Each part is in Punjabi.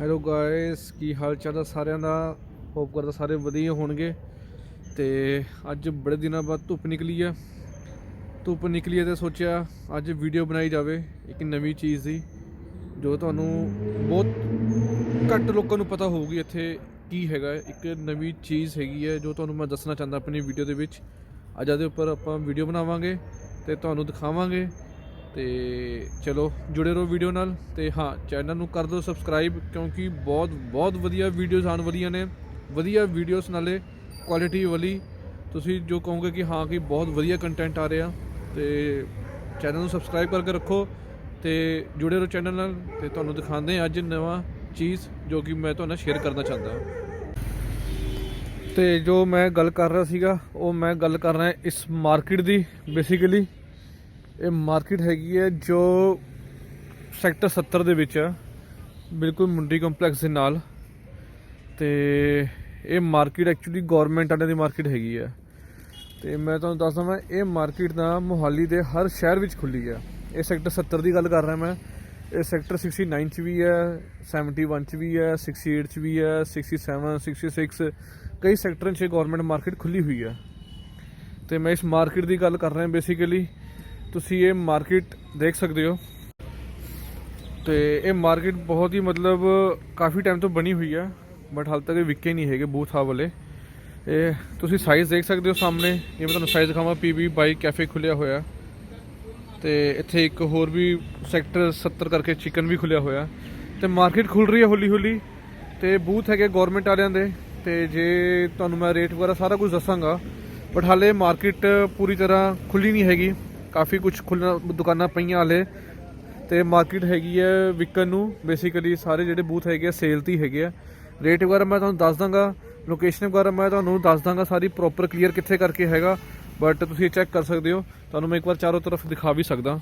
ਹੈਲੋ ਗਾਇਸ ਕੀ ਹਾਲ ਚਾਲ ਹੈ ਸਾਰਿਆਂ ਦਾ? ਹੋਪ ਕਰਦਾ ਸਾਰੇ ਵਧੀਆ ਹੋਣਗੇ। ਤੇ ਅੱਜ ਬੜੇ ਦਿਨਾਂ ਬਾਅਦ ਧੁੱਪ ਨਿਕਲੀ ਆ। ਧੁੱਪ ਨਿਕਲੀ ਹੈ ਤੇ ਸੋਚਿਆ ਅੱਜ ਵੀਡੀਓ ਬਣਾਈ ਜਾਵੇ, ਇੱਕ ਨਵੀਂ ਚੀਜ਼ ਦੀ, ਜੋ ਤੁਹਾਨੂੰ ਬਹੁਤ ਘੱਟ ਲੋਕਾਂ ਨੂੰ ਪਤਾ ਹੋਊਗੀ ਇੱਥੇ ਕੀ ਹੈਗਾ। ਇੱਕ ਨਵੀਂ ਚੀਜ਼ ਹੈਗੀ ਹੈ ਜੋ ਤੁਹਾਨੂੰ ਮੈਂ ਦੱਸਣਾ ਚਾਹੁੰਦਾ ਆਪਣੀ ਵੀਡੀਓ ਦੇ ਵਿੱਚ। ਅੱਜ ਇਹਦੇ ਉੱਪਰ ਆਪਾਂ ਵੀਡੀਓ ਬਣਾਵਾਂਗੇ ਤੇ ਤੁਹਾਨੂੰ ਦਿਖਾਵਾਂਗੇ। ਤੇ ਚਲੋ ਜੁੜੇ ਰਹੋ ਵੀਡੀਓ ਨਾਲ ਤੇ ਹਾਂ ਚੈਨਲ ਨੂੰ ਕਰ ਦਿਓ ਸਬਸਕ੍ਰਾਈਬ ਕਿਉਂਕਿ ਬਹੁਤ ਬਹੁਤ ਵਧੀਆ ਵੀਡੀਓਜ਼ ਆਉਣ ਵਾਲੀਆਂ ਨੇ। ਵਧੀਆ ਵੀਡੀਓਜ਼ ਨਾਲੇ ਕੁਆਲਿਟੀ ਵਾਲੀ। ਤੁਸੀਂ ਜੋ ਕਹੋਗੇ ਕਿ ਹਾਂ, ਕਿ ਬਹੁਤ ਵਧੀਆ ਕੰਟੈਂਟ ਆ ਰਿਹਾ ਤੇ ਚੈਨਲ ਨੂੰ ਸਬਸਕ੍ਰਾਈਬ ਕਰਕੇ ਰੱਖੋ ਤੇ ਜੁੜੇ ਰਹੋ ਚੈਨਲ ਨਾਲ ਤੇ ਤੁਹਾਨੂੰ ਦਿਖਾਉਂਦੇ ਹਾਂ ਅੱਜ ਨਵਾਂ ਚੀਜ਼ ਜੋ ਕਿ ਮੈਂ ਤੁਹਾਨੂੰ ਸ਼ੇਅਰ ਕਰਨਾ ਚਾਹੁੰਦਾ। ਹਾਂ ਤੇ ਜੋ ਮੈਂ ਗੱਲ ਕਰ ਰਿਹਾ ਸੀਗਾ, ਉਹ ਮੈਂ ਗੱਲ ਕਰ ਰਿਹਾ ਇਸ ਮਾਰਕੀਟ ਦੀ ਬੇਸਿਕਲੀ ਇਹ ਮਾਰਕੀਟ ਹੈਗੀ ਹੈ ਜੋ ਸੈਕਟਰ 70 ਦੇ ਵਿੱਚ ਹੈ। ਬਿਲਕੁਲ ਮੁੰਡੀ ਕੰਪਲੈਕਸ ਦੇ ਨਾਲ। ਤੇ ਇਹ ਮਾਰਕੀਟ ਐਕਚੁਅਲੀ ਗਵਰਨਮੈਂਟ ਵਾਲਿਆਂ ਦੀ ਮਾਰਕੀਟ ਹੈਗੀ ਹੈ। ਤੇ ਮੈਂ ਤੁਹਾਨੂੰ ਦੱਸਦਾ ਮੈਂ ਇਹ ਮਾਰਕੀਟ ਨਾ ਮੋਹਾਲੀ ਦੇ ਹਰ ਸ਼ਹਿਰ ਵਿੱਚ ਖੁੱਲੀ ਹੈ। ਇਹ ਸੈਕਟਰ 70 ਦੀ ਗੱਲ ਕਰ ਰਿਹਾ ਮੈਂ। ਇਹ ਸੈਕਟਰ 69 ਚ ਵੀ ਹੈ 71 ਚ ਵੀ ਹੈ 68 ਚ ਵੀ ਹੈ 67 66 ਕਈ ਸੈਕਟਰਾਂ 'ਚ ਗਵਰਨਮੈਂਟ ਮਾਰਕੀਟ ਖੁੱਲੀ ਹੋਈ ਹੈ। ਤੇ ਮੈਂ ਇਸ ਮਾਰਕੀਟ ਦੀ ਗੱਲ ਕਰ ਰਿਹਾ ਬੇਸਿਕਲੀ ਤੁਸੀਂ ਇਹ ਮਾਰਕੀਟ ਦੇਖ ਸਕਦੇ ਹੋ। ਤੇ ਇਹ ਮਾਰਕੀਟ ਬਹੁਤ ਹੀ ਮਤਲਬ ਕਾਫੀ ਟਾਈਮ ਤੋਂ ਬਣੀ ਹੋਈ ਹੈ ਬਟ ਹਾਲ ਤੱਕ ਇਹ ਵਿਕੇ ਨਹੀਂ ਹੈਗੇ ਬੂਥ ਆ ਵਾਲੇ। ਇਹ ਤੁਸੀਂ ਸਾਈਜ਼ ਦੇਖ ਸਕਦੇ ਹੋ ਸਾਹਮਣੇ। ਇਹ ਮੈਂ ਤੁਹਾਨੂੰ ਸਾਈਜ਼ ਦਿਖਾਵਾਂ ਪੀਬੀ ਬਾਈ ਕੈਫੇ ਖੁੱਲਿਆ ਹੋਇਆ। ਤੇ ਇੱਥੇ ਇੱਕ ਹੋਰ ਵੀ ਸੈਕਟਰ 70 ਕਰਕੇ ਚਿਕਨ ਵੀ ਖੁੱਲਿਆ ਹੋਇਆ। ਤੇ ਮਾਰਕੀਟ ਖੁੱਲ ਰਹੀ ਹੈ ਹੌਲੀ ਹੌਲੀ ਤੇ ਬੂਥ ਹੈਗੇ ਗਵਰਨਮੈਂਟ ਵਾਲਿਆਂ ਦੇ। ਤੇ ਜੇ ਤੁਹਾਨੂੰ ਮੈਂ ਰੇਟ ਵਗੈਰਾ ਸਾਰਾ ਕੁਝ ਦੱਸਾਂਗਾ ਬਟ ਹਾਲੇ ਮਾਰਕੀਟ ਪੂਰੀ ਤਰ੍ਹਾਂ ਖੁੱਲੀ ਨਹੀਂ ਹੈਗੀ। ਕਾਫੀ ਕੁਝ ਖੁੱਲ੍ਹਣਾ ਦੁਕਾਨਾਂ ਪਈਆਂ ਹਾਲੇ ਤੇ ਮਾਰਕੀਟ ਹੈਗੀ ਹੈ ਵਿਕਣ ਨੂੰ ਬੇਸਿਕਲੀ ਸਾਰੇ ਜਿਹੜੇ ਬੂਥ ਹੈਗੇ ਆ ਸੇਲ ਤੇ ਹੈਗੇ ਆ। ਰੇਟ ਵਗੈਰਾ ਮੈਂ ਤੁਹਾਨੂੰ ਦੱਸ ਦਾਂਗਾ ਲੋਕੇਸ਼ਨ ਵਗੈਰਾ ਮੈਂ ਤੁਹਾਨੂੰ ਦੱਸ ਦਾਂਗਾ ਸਾਰੀ ਪ੍ਰੋਪਰ ਕਲੀਅਰ ਕਿੱਥੇ ਕਰਕੇ ਹੈਗਾ ਬਟ ਤੁਸੀਂ ਚੈੱਕ ਕਰ ਸਕਦੇ ਹੋ। ਤੁਹਾਨੂੰ ਮੈਂ ਇੱਕ ਵਾਰ ਚਾਰੋਂ ਤਰਫ ਦਿਖਾ ਵੀ ਸਕਦਾ।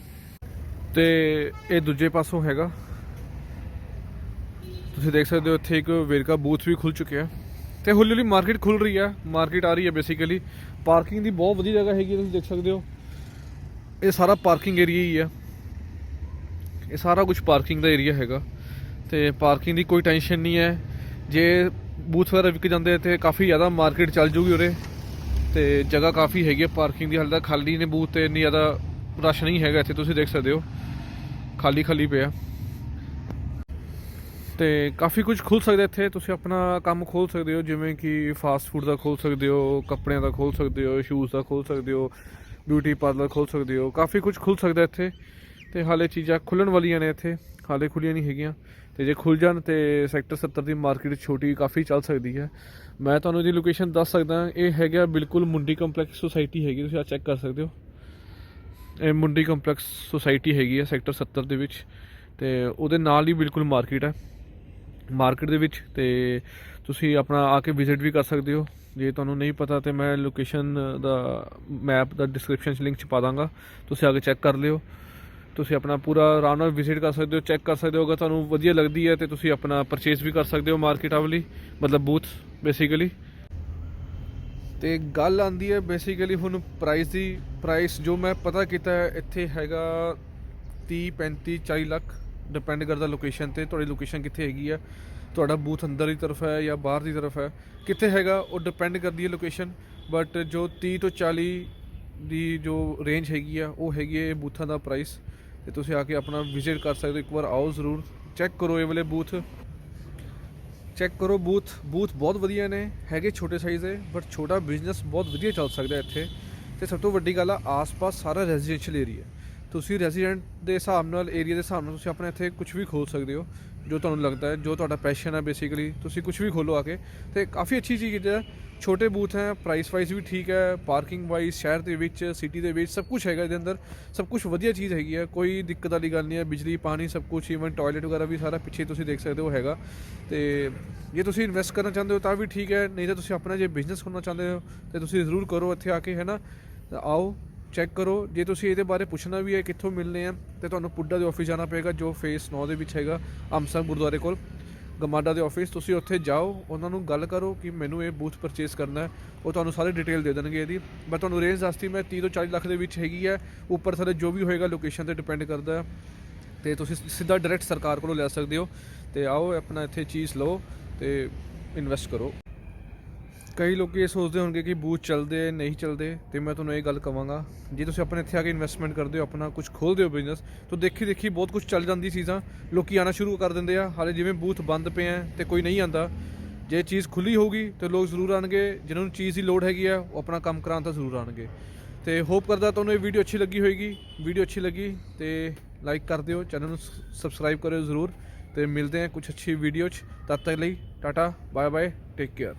ਤੇ ਇਹ ਦੂਜੇ ਪਾਸੋਂ ਹੈਗਾ। ਤੁਸੀਂ ਦੇਖ ਸਕਦੇ ਹੋ ਇੱਥੇ ਇੱਕ ਵੇਰਕਾ ਬੂਥ ਵੀ ਖੁੱਲ ਚੁੱਕਿਆ। ਤੇ ਹੌਲੀ ਹੌਲੀ ਮਾਰਕੀਟ ਖੁੱਲ ਰਹੀ ਹੈ ਮਾਰਕੀਟ ਆ ਰਹੀ ਹੈ ਬੇਸਿਕਲੀ ਪਾਰਕਿੰਗ ਦੀ ਬਹੁਤ ਵਧੀਆ ਜਗ੍ਹਾ ਹੈਗੀ ਹੈ, ਤੁਸੀਂ ਦੇਖ ਸਕਦੇ ਹੋ। ਇਹ ਸਾਰਾ ਪਾਰਕਿੰਗ ਏਰੀਆ ਹੀ ਹੈ ਇਹ ਸਾਰਾ ਕੁਝ ਪਾਰਕਿੰਗ ਦਾ ਏਰੀਆ ਹੈਗਾ। ਤੇ ਪਾਰਕਿੰਗ ਦੀ ਕੋਈ ਟੈਨਸ਼ਨ ਨਹੀਂ ਹੈ। ਜੇ ਬੂਥ ਵਗੈਰਾ ਵਿਕ ਜਾਂਦੇ ਆ ਕਾਫੀ ਜ਼ਿਆਦਾ ਮਾਰਕੀਟ ਚੱਲ ਜੂਗੀ ਉਰੇ। ਤੇ ਜਗ੍ਹਾ ਕਾਫੀ ਹੈਗੀ ਹੈ ਪਾਰਕਿੰਗ ਦੀ, ਹਾਲੇ ਤਾਂ ਖਾਲੀ ਨੇ ਬੂਥ ਤੇ ਇੰਨੀ ਜ਼ਿਆਦਾ ਰਸ਼ ਨਹੀਂ ਹੈਗਾ ਇੱਥੇ, ਤੁਸੀਂ ਦੇਖ ਸਕਦੇ ਹੋ। ਖਾਲੀ ਖਾਲੀ ਪਿਆ। ਤੇ ਕਾਫੀ ਕੁਝ ਖੁੱਲ ਸਕਦੇ ਇੱਥੇ। ਤੁਸੀਂ ਆਪਣਾ ਕੰਮ ਖੋਲ ਸਕਦੇ ਹੋ, ਜਿਵੇਂ ਕਿ ਫਾਸਟ ਫੂਡ ਦਾ ਖੋਲ ਸਕਦੇ ਹੋ, ਕੱਪੜਿਆਂ ਦਾ ਖੋਲ ਸਕਦੇ ਹੋ ਸ਼ੂਜ਼ ਦਾ ਖੋਲ ਸਕਦੇ ਹੋ। ਬਿਊਟੀ ਪਾਰਲਰ ਖੋਲ ਸਕਦੇ ਹੋ। ਕਾਫੀ ਕੁਝ ਖੁੱਲ ਸਕਦਾ ਇੱਥੇ। ਤੇ ਹਾਲੇ ਚੀਜ਼ਾਂ ਖੁੱਲਣ ਵਾਲੀਆਂ ਨੇ ਇੱਥੇ। ਹਾਲੇ ਖੁੱਲੀਆਂ ਨਹੀਂ ਹੈਗੀਆਂ। ਤੇ ਜੇ ਖੁੱਲ ਜਾਣ ਤੇ ਸੈਕਟਰ 70 ਦੀ ਮਾਰਕੀਟ ਛੋਟੀ ਕਾਫੀ ਚੱਲ ਸਕਦੀ ਹੈ। ਮੈਂ ਤੁਹਾਨੂੰ ਇਹਦੀ ਲੋਕੇਸ਼ਨ ਦੱਸ ਸਕਦਾ। ਇਹ ਹੈਗਾ ਬਿਲਕੁਲ ਮੁੰਡੀ ਕੰਪਲੈਕਸ ਸੁਸਾਇਟੀ ਹੈਗੀ। ਤੁਸੀਂ ਆ ਚੈੱਕ ਕਰ ਸਕਦੇ ਹੋ। ਇਹ ਮੁੰਡੀ ਕੰਪਲੈਕਸ ਸੁਸਾਇਟੀ ਹੈਗੀ ਹੈ ਸੈਕਟਰ 70 ਦੇ ਵਿੱਚ। ਤੇ ਉਹਦੇ ਨਾਲ ਹੀ ਬਿਲਕੁਲ ਮਾਰਕੀਟ ਹੈ। ਮਾਰਕੀਟ ਦੇ ਵਿੱਚ ਤੇ ਤੁਸੀਂ ਆਪਣਾ ਆ ਕੇ ਵਿਜ਼ਿਟ ਵੀ ਕਰ ਸਕਦੇ ਹੋ। ਜੇ ਤੁਹਾਨੂੰ ਨਹੀਂ ਪਤਾ ਤੇ ਮੈਂ ਲੋਕੇਸ਼ਨ ਦਾ ਮੈਪ ਦਾ ਡਿਸਕ੍ਰਿਪਸ਼ਨ 'ਚ ਲਿੰਕ ਚ ਪਾ ਦਾਂਗਾ। ਤੁਸੀਂ ਆ ਕੇ ਚੈੱਕ ਕਰ ਲਿਓ। ਤੁਸੀਂ ਆਪਣਾ ਪੂਰਾ ਆਰਾਮ ਨਾਲ ਵਿਜ਼ਿਟ ਕਰ ਸਕਦੇ ਹੋ ਚੈੱਕ ਕਰ ਸਕਦੇ ਹੋ। ਅਗਰ ਤੁਹਾਨੂੰ ਵਧੀਆ ਲੱਗਦੀ ਹੈ ਤੇ ਤੁਸੀਂ ਆਪਣਾ ਪਰਚੇਸ ਵੀ ਕਰ ਸਕਦੇ ਹੋ ਮਾਰਕੀਟ ਵਾਲੀ ਮਤਲਬ ਬੂਥ ਬੇਸਿਕਲੀ ਤੇ ਗੱਲ ਆਂਦੀ ਹੈ ਬੇਸਿਕਲੀ ਹੁਣ ਪ੍ਰਾਈਸ ਦੀ। ਪ੍ਰਾਈਸ ਜੋ ਮੈਂ ਪਤਾ ਕੀਤਾ ਇੱਥੇ ਹੈਗਾ 30 35 40 ਲੱਖ। ਡਿਪੈਂਡ ਕਰਦਾ ਲੋਕੇਸ਼ਨ ਤੇ, ਤੁਹਾਡੀ ਲੋਕੇਸ਼ਨ ਕਿੱਥੇ ਹੈਗੀ ਆ, ਤੁਹਾਡਾ ਬੂਥ ਅੰਦਰ ਦੀ ਤਰਫ ਹੈ ਜਾਂ ਬਾਹਰ ਦੀ ਤਰਫ ਹੈ, ਕਿੱਥੇ ਹੈਗਾ ਉਹ ਡਿਪੈਂਡ ਕਰਦੀ ਹੈ ਲੋਕੇਸ਼ਨ ਬਟ ਜੋ 30 ਤੋਂ 40 ਦੀ ਜੋ ਰੇਂਜ ਹੈਗੀ ਆ, ਉਹ ਹੈਗੀ ਹੈ ਇਹ ਬੂਥਾਂ ਦਾ ਪ੍ਰਾਈਸ ਤੇ ਤੁਸੀਂ ਆ ਕੇ ਆਪਣਾ ਵਿਜ਼ਿਟ ਕਰ ਸਕਦੇ ਹੋ, ਇੱਕ ਵਾਰ ਆਓ ਜ਼ਰੂਰ ਚੈੱਕ ਕਰੋ ਇਹ ਵਾਲੇ ਬੂਥ ਚੈੱਕ ਕਰੋ ਬੂਥ ਬੂਥ ਬਹੁਤ ਵਧੀਆ ਨੇ, ਹੈਗੇ ਛੋਟੇ ਸਾਈਜ਼ ਦੇ ਬਟ ਛੋਟਾ ਬਿਜ਼ਨਸ ਬਹੁਤ ਵਧੀਆ ਚੱਲ ਸਕਦਾ ਇੱਥੇ, ਤੇ ਸਭ ਤੋਂ ਵੱਡੀ ਗੱਲ ਆ, ਆਸ-ਪਾਸ ਸਾਰਾ ਰੈਜ਼ੀਡੈਂਸ਼ੀਅਲ ਏਰੀਆ ਤੁਸੀਂ ਰੈਜ਼ੀਡੈਂਟ ਦੇ ਹਿਸਾਬ ਨਾਲ ਏਰੀਆ ਦੇ ਹਿਸਾਬ ਨਾਲ ਤੁਸੀਂ ਆਪਣੇ ਇੱਥੇ ਕੁਝ ਵੀ ਖੋਲ ਸਕਦੇ ਹੋ, ਜੋ ਤੁਹਾਨੂੰ ਲੱਗਦਾ ਹੈ, ਜੋ ਤੁਹਾਡਾ ਪੈਸ਼ਨ ਹੈ ਬੇਸਿਕਲੀ ਤੁਸੀਂ ਕੁਝ ਵੀ ਖੋਲੋ ਆ ਕੇ। ਤੇ ਕਾਫੀ ਅੱਛੀ ਚੀਜ਼ ਹੈ, ਛੋਟੇ ਬੂਥ ਹੈ ਪ੍ਰਾਈਸ ਵਾਈਜ਼ ਵੀ ਠੀਕ ਹੈ ਪਾਰਕਿੰਗ ਵਾਈਜ਼ ਸ਼ਹਿਰ ਦੇ ਵਿੱਚ ਸਿਟੀ ਦੇ ਵਿੱਚ, ਸਭ ਕੁਝ ਹੈਗਾ ਇਹਦੇ ਅੰਦਰ, ਸਭ ਕੁਝ ਵਧੀਆ ਚੀਜ਼ ਹੈਗੀ ਹੈ, ਕੋਈ ਦਿੱਕਤ ਵਾਲੀ ਗੱਲ ਨਹੀਂ ਹੈ, ਬਿਜਲੀ, ਪਾਣੀ, ਸਭ ਕੁਝ ਈਵਨ ਟਾਇਲਟ ਵਗੈਰਾ ਵੀ ਸਾਰਾ ਪਿੱਛੇ ਤੁਸੀਂ ਦੇਖ ਸਕਦੇ ਹੋ ਹੈਗਾ। ਤੇ ਜੇ ਤੁਸੀਂ ਇਨਵੈਸਟ ਕਰਨਾ ਚਾਹੁੰਦੇ ਹੋ ਤਾਂ ਵੀ ਠੀਕ ਹੈ, ਨਹੀਂ ਤਾਂ ਤੁਸੀਂ ਆਪਣਾ ਜੇ ਬਿਜ਼ਨਸ ਕਰਨਾ ਚਾਹੁੰਦੇ ਹੋ, ਤੇ ਤੁਸੀਂ ਜ਼ਰੂਰ ਕਰੋ ਇੱਥੇ ਆ ਕੇ, ਹੈ ਨਾ? ਆਓ ਚੈੱਕ ਕਰੋ। ਜੇ ਤੁਸੀਂ ਇਹਦੇ ਬਾਰੇ ਪੁੱਛਣਾ ਵੀ ਹੈ ਕਿੱਥੋਂ ਮਿਲਨੇ ਆ, ਤੇ ਤੁਹਾਨੂੰ ਪੁੱਡਾ ਦੇ ਆਫਿਸ ਜਾਣਾ ਪਏਗਾ, ਜੋ ਫੇਸ 9 ਦੇ ਵਿੱਚ ਹੈਗਾ ਅੰਮ੍ਰਿਤਸਰ ਗੁਰਦੁਆਰੇ ਕੋਲ, ਗਮਾਡਾ ਦੇ ਆਫਿਸ ਤੁਸੀਂ ਉੱਥੇ ਜਾਓ, ਉਹਨਾਂ ਨੂੰ ਗੱਲ ਕਰੋ ਕਿ ਮੈਨੂੰ ਇਹ ਬੂਥ ਪਰਚੇਸ ਕਰਨਾ ਹੈ। ਉਹ ਤੁਹਾਨੂੰ ਸਾਰੇ ਡਿਟੇਲ ਦੇ ਦੇਣਗੇ ਇਹਦੀ। ਮੈਂ ਤੁਹਾਨੂੰ ਰੇਂਜ ਦੱਸਤੀ, ਮੈਂ 30 ਤੋਂ 40 ਲੱਖ ਦੇ ਵਿੱਚ ਹੈਗੀ ਹੈ। ਉੱਪਰ ਥੱਲੇ ਜੋ ਵੀ ਹੋਏਗਾ ਲੋਕੇਸ਼ਨ ਤੇ ਡਿਪੈਂਡ ਕਰਦਾ ਹੈ। ਤੇ ਤੁਸੀਂ ਸਿੱਧਾ ਡਾਇਰੈਕਟ ਸਰਕਾਰ ਕੋਲੋਂ ਲੈ ਸਕਦੇ ਹੋ। ਤੇ ਆਓ, ਆਪਣਾ ਇੱਥੇ ਚੀਜ਼ ਲਓ ਤੇ ਇਨਵੈਸਟ ਕਰੋ। ਕਈ ਲੋਕ ਇਹ ਸੋਚਦੇ ਹੋਣਗੇ ਕਿ ਬੂਥ ਚੱਲਦੇ ਨਹੀਂ ਚੱਲਦੇ। ਤੇ ਮੈਂ ਤੁਹਾਨੂੰ ਇਹ ਗੱਲ ਕਵਾਂਗਾ, ਜੇ ਤੁਸੀਂ ਆਪਣੇ ਇੱਥੇ ਆ ਕੇ ਇਨਵੈਸਟਮੈਂਟ ਕਰਦੇ ਹੋ, ਆਪਣਾ ਕੁਝ ਖੋਲਦੇ ਹੋ ਬਿਜ਼ਨਸ ਤਾਂ ਦੇਖੀ ਦੇਖੀ ਬਹੁਤ ਕੁਝ ਚੱਲ ਜਾਂਦੀ ਚੀਜ਼ਾਂ। ਲੋਕੀ ਆਣਾ ਸ਼ੁਰੂ ਕਰ ਦਿੰਦੇ ਆ। ਹਾਲੇ ਜਿਵੇਂ ਬੂਥ ਬੰਦ ਪਏ ਆ ਤੇ ਕੋਈ ਨਹੀਂ ਆਂਦਾ ਜੇ ਚੀਜ਼ ਖੁੱਲੀ ਹੋਊਗੀ, ਤੇ ਲੋਕ ਜ਼ਰੂਰ ਆਣਗੇ ਜਿਨ੍ਹਾਂ ਨੂੰ ਚੀਜ਼ ਦੀ ਲੋੜ ਹੈਗੀ ਆ, ਉਹ ਆਪਣਾ ਕੰਮ ਕਰਾਉਣ ਤਾਂ ਜ਼ਰੂਰ ਆਣਗੇ ਤੇ ਹੋਪ ਕਰਦਾ ਤੁਹਾਨੂੰ ਇਹ ਵੀਡੀਓ ਅੱਛੀ ਲੱਗੀ ਹੋਏਗੀ। ਵੀਡੀਓ ਅੱਛੀ ਲੱਗੀ ਤੇ ਲਾਈਕ ਕਰ ਦਿਓ ਚੈਨਲ ਨੂੰ ਸਬਸਕ੍ਰਾਈਬ ਕਰਿਓ ਜ਼ਰੂਰ। ਤੇ ਮਿਲਦੇ ਹਾਂ ਕੁਝ ਅੱਛੀ ਵੀਡੀਓ 'ਚ। ਤਦ ਤੱਕ ਲਈ, tata bye bye take care